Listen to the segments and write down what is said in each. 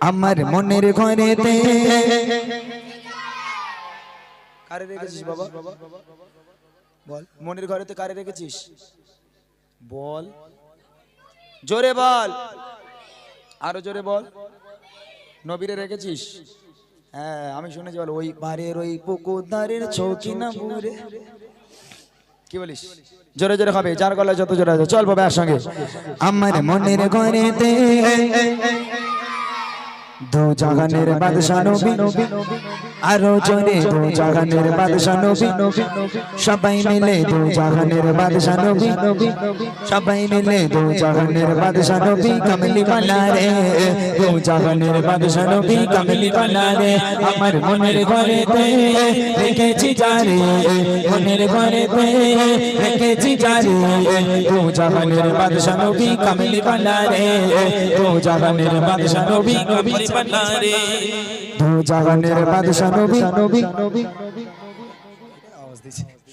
আমার মনের ঘরেতে। কারে রেখেছিস বাবা? বল। মনের ঘরেতে কারে রেখেছিস? বল। জোরে বল। আরও জোরে বল। নবীরে রেখেছিস? হ্যাঁ আমি শুনেছি বল ওই পারের ওই পুকুর ধারের চৌকি না কি বলিস? জোরে জোরে হবে যার গলায় যত জোরে আছে চল বাবা একসঙ্গে। আমার মনের ঘরেতে। দু জাহানের বাদশা নবী। আরও জোরে দু জাহানের বাদশা নবী। সবাই মিলে দু জাহানের বাদশা নবী। সবাই মিলে দু জাহানের বাদশা নবী। কমলি বালা রে, দু জাহানের বাদশা নবী। কমলি বালা রে, আমার মনের ঘরেতে রেখেছি জারে মনের ঘরেতে রেখেছি জারে দু জাহানের বাদশা নবী কমলি বালা রে, দু জাহানের বাদশা নবী কমলি বালা রে। দু জাহানের বাদশা নবী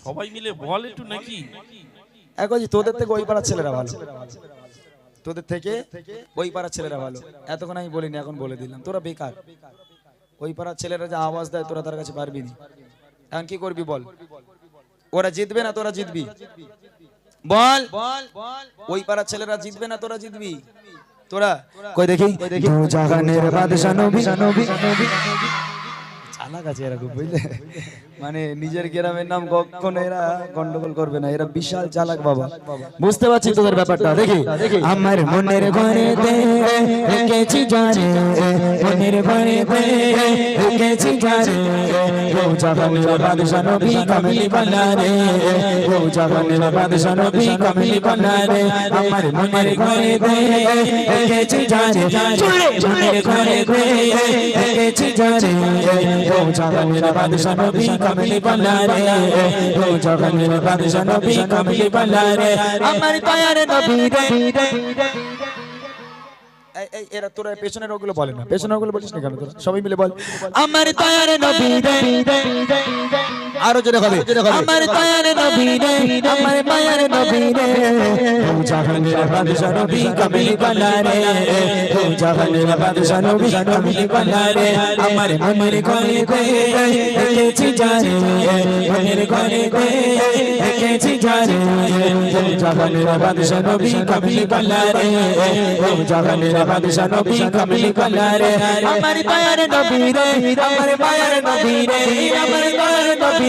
সবাই মিলে বল একটু নাকি? এখন তোদের থেকে ওই পাড়ার ছেলেরা ভালো। তোদের থেকে ওই পাড়ার ছেলেরা ভালো। এতক্ষণ আমি বলিনি এখন বলে দিলাম। তোরা বেকার। ওই পাড়ার ছেলেরা যে আওয়াজ দেয় তোরা তার কাছে পারবি না। এখন কি করবি বল? ওরা জিতবে না তোরা জিতবি? বল। ওই পাড়ার ছেলেরা জিতবে না তোরা জিতবি? তোরা? কই দেখি? দু জাহানের বাদশা নবী। চালাক আছে এরা খুব বুঝলে? মানে নিজের গ্রামের নাম কখনো এরা গন্ডগোল করবে না এরা বিশাল চালাক বাবা। বুঝতে পারছি তোদের ব্যাপারটা? দেখি আমার মনের ঘরেতে রেখেছি জারে মনের ঘরেতে রেখেছি জারে ও জাহানের বাদশা নবী কমলি বালা রে ও জাহানের বাদশা নবী কমলি বালা রে আমার মনের ঘরেতে রেখেছি জারে মনের ঘরেতে রেখেছি জারে ও জাহানের বাদশা নবী কমলি বলারে ও জাহানের বাদশা নবী কমলি বলারে আমার দয়ার নবী রে। এরা তোরা পেছনের ওগুলো বলে না পেছনের ওগুলো বলিস না কেন তোরা সবাই মিলে বল আমার দয়ার নবী আরও জোরে হবে আমার দয়ার নবী রে আমার মায়ার নবী রে ও জাহানের বাদশা নবী কমলি বালা রে ও জাহানের বাদশা নবী কমলি বালা রে আমার মনের ঘরে রে রেখেছি জারে মনের ঘরে রে রেখেছি জারে ও জাহানের বাদশা নবী কমলি বালা রে ও জাহানের বাদশা নবী কমলি বালা রে আমার দয়ার নবী রে আমার মায়ার নবী রে আমার দয়ার নবী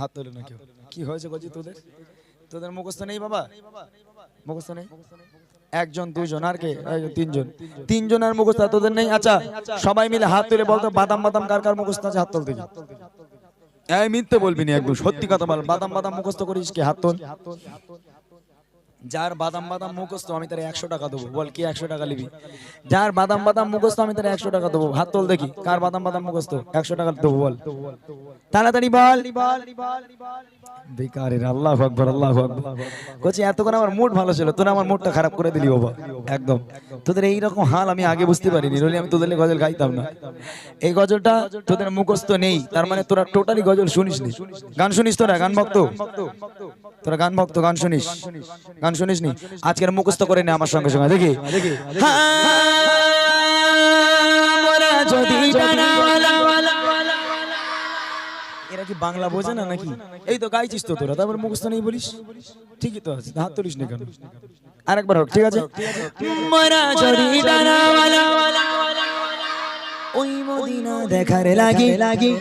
হাত তোলে না কেউ কি হয়েছে গজি তোদের? তোদের মুখস্থ নেই বাবা? মুখস্থ নেই একজন দুজন আর কে? তিনজন। তিনজন। তিনজনের মুখস্থ তোদের নেই? আচ্ছা সবাই মিলে হাত তুলে বলতো বাদাম বাদাম কার কার মুখস্থ আছে? হাত তোল দেখি। এই মিথ্যে বলবি না একদম সত্যি কথা বল। বাদাম বাদাম মুখস্থ করিস কি? হাত তোল। যার বাদাম বাদাম মুখস্থ, আমি তার একশো টাকা দেবো। বল, কি একশো টাকা নিবি? যার বাদাম বাদাম মুখস্থ, আমি তার একশো টাকা দেবো। হাত তোল দেখি, কার বাদাম বাদাম মুখস্থ? একশো টাকা দেবো, বল। তাড়াতাড়ি বল। বেকারের আল্লাহ আকবর আল্লাহ আকবর। এতক্ষণ আমার মুড ভালো ছিল, তোরা আমার মুডটা খারাপ করে দিলি, বাবা। একদম। তোদের এইরকম হাল আমি আগে বুঝতে পারিনি, নইলে আমি তোদের গজল গাইতাম না। এই গজলটা তোদের মুখস্থ নেই, তার মানে তোরা টোটালি গজল শুনিস নি গান শুনিস তোরা, গান ভক্ত? তোরা গান ভক্ত, গান শুনিস। গান শুনিস নি? আজকের মুখস্থ করে নে আমার সঙ্গে সঙ্গে দেখি? এরা কি বাংলা বোঝে না নাকি? এই তো গাইছিস তো তোরা তারপর মুখস্থ নেই বলিস? ঠিকই তো আছে হাত তুলিস না কেন? আরেকবার হোক ঠিক আছে? ওই মদিনা দেখার লাগে। লাগে।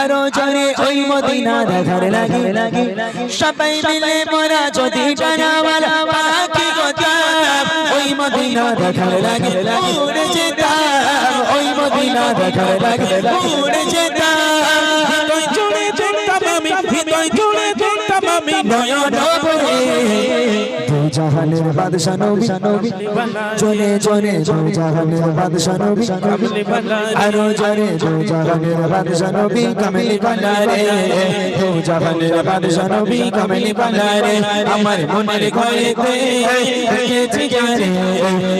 আরও জোরে ওই মদিনা দেখার লাগে। লাগে। সবাই মিলে মোরা যদি ডানাওয়ালা পাখি গোতাম ওই মদিনা দেখার লাগে। উড়ে যেতাম। ওই মদিনা দেখার লাগে। উড়ে যেতাম। জুড়ে দেখতাম আমি হৃদয় জুড়ে দেখতাম আমি। নয়ন জাহানের বাদশা নবী চলে চলে দু জাহানের বাদশা নবী আরও জরে দু জাহানের বাদশা নবী কামেলি বানারে। ও জাহানের বাদশা নবী কামেলি বানারে। আমার মনের ঘরে রেখেছি জানে।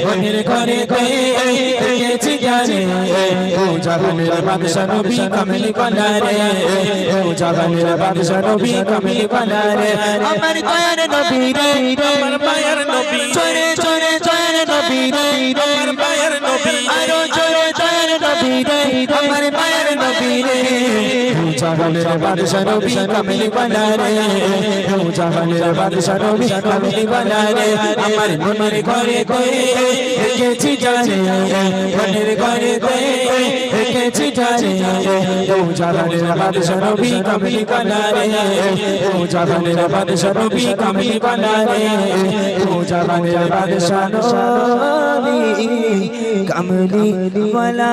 মনের ঘরে রেখেছি জানে দু জাহানের বাদশা নবী কামলি বানারে দু জাহানের বাদশা নবী কামলি বানারে আমার দয়ার নবী রে আমার মায়ের নবী। চরে চরে চরে নবী রে আমার মায়ের নবী। আরও জয়ের নবী রে আমার মায়ের নবী রে জাহানের বাদশা নবী কামিলি বানা রে জাহানের বাদশা নবী কামিলি বানা রে আমার মনের ঘরে নবী कमली वाला